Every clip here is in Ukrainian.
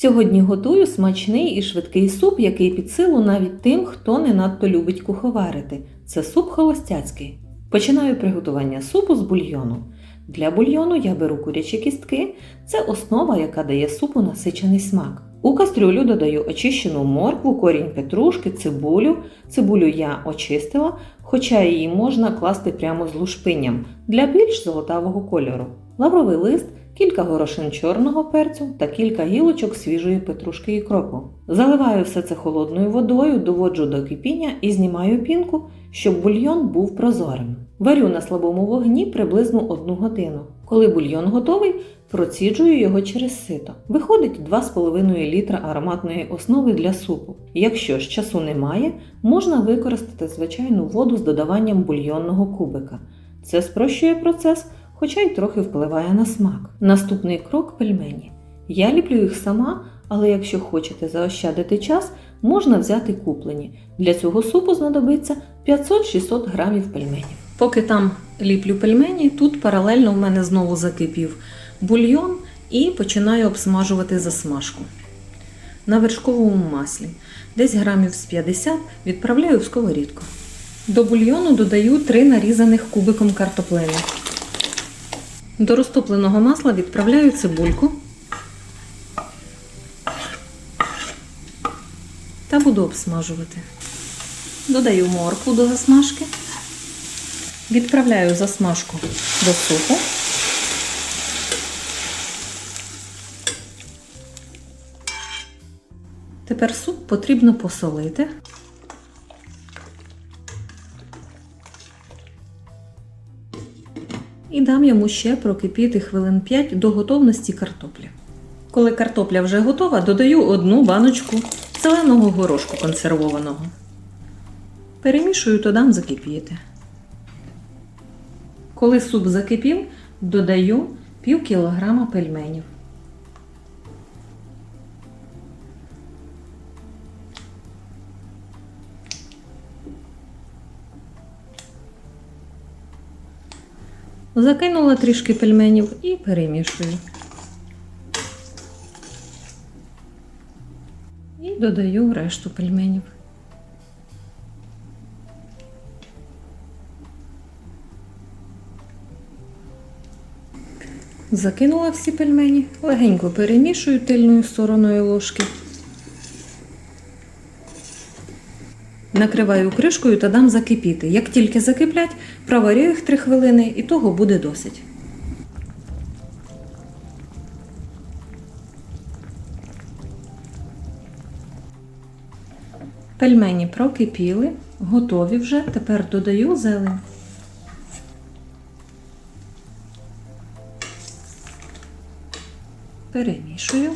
Сьогодні готую смачний і швидкий суп, який під силу навіть тим, хто не надто любить куховарити. Це суп холостяцький. Починаю приготування супу з бульйону. Для бульйону я беру курячі кістки, це основа, яка дає супу насичений смак. У кастрюлю додаю очищену моркву, корінь петрушки, цибулю. Цибулю я очистила, хоча її можна класти прямо з лушпинням для більш золотавого кольору. Лавровий лист, кілька горошин чорного перцю та кілька гілочок свіжої петрушки і кропу. Заливаю все це холодною водою, доводжу до кипіння і знімаю пінку, щоб бульйон був прозорим. Варю на слабому вогні приблизно одну годину. Коли бульйон готовий, проціджую його через сито. Виходить 2,5 літра ароматної основи для супу. Якщо ж часу немає, можна використати звичайну воду з додаванням бульйонного кубика. Це спрощує процес, хоча й трохи впливає на смак. Наступний крок пельмені. Я ліплю їх сама, але якщо хочете заощадити час, можна взяти куплені. Для цього супу знадобиться 500-600 грамів пельменів. Поки там ліплю пельмені, тут паралельно в мене знову закипів бульйон і починаю обсмажувати засмажку. На вершковому маслі. Десь грамів з 50 відправляю в сковорідку. До бульйону додаю 3 нарізаних кубиком картоплини. До розтопленого масла відправляю цибульку та буду обсмажувати. Додаю моркву до засмажки. Відправляю засмажку до супу. Тепер суп потрібно посолити. І дам йому ще прокипіти хвилин 5 до готовності картоплі. Коли картопля вже готова, додаю одну баночку зеленого горошку консервованого. Перемішую то дам закипіти. Коли суп закипів, додаю пів кілограма пельменів. Закинула трішки пельменів і перемішую. І додаю решту пельменів. Закинула всі пельмені, легенько перемішую тильною стороною ложки. Накриваю кришкою та дам закипіти. Як тільки закиплять, проварю їх 3 хвилини і того буде досить. Пельмені прокипіли, готові вже. Тепер додаю зелень. Перемішую.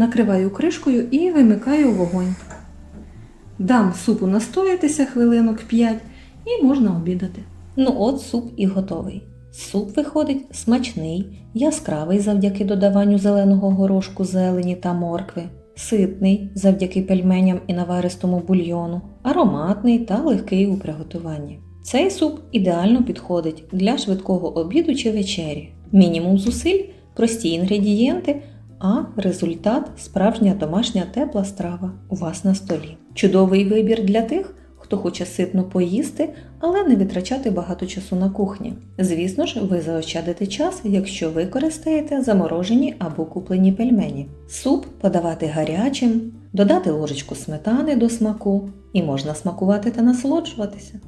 Накриваю кришкою і вимикаю вогонь. Дам супу настоятися хвилинок 5 і можна обідати. Ну от суп і готовий. Суп виходить смачний, яскравий завдяки додаванню зеленого горошку, зелені та моркви, ситний завдяки пельменям і наваристому бульйону, ароматний та легкий у приготуванні. Цей суп ідеально підходить для швидкого обіду чи вечері. Мінімум зусиль, прості інгредієнти, а результат справжня домашня тепла страва у вас на столі. Чудовий вибір для тих, хто хоче ситно поїсти, але не витрачати багато часу на кухні. Звісно ж, ви заощадите час, якщо використаєте заморожені або куплені пельмені. Суп подавати гарячим, додати ложечку сметани до смаку і можна смакувати та насолоджуватися.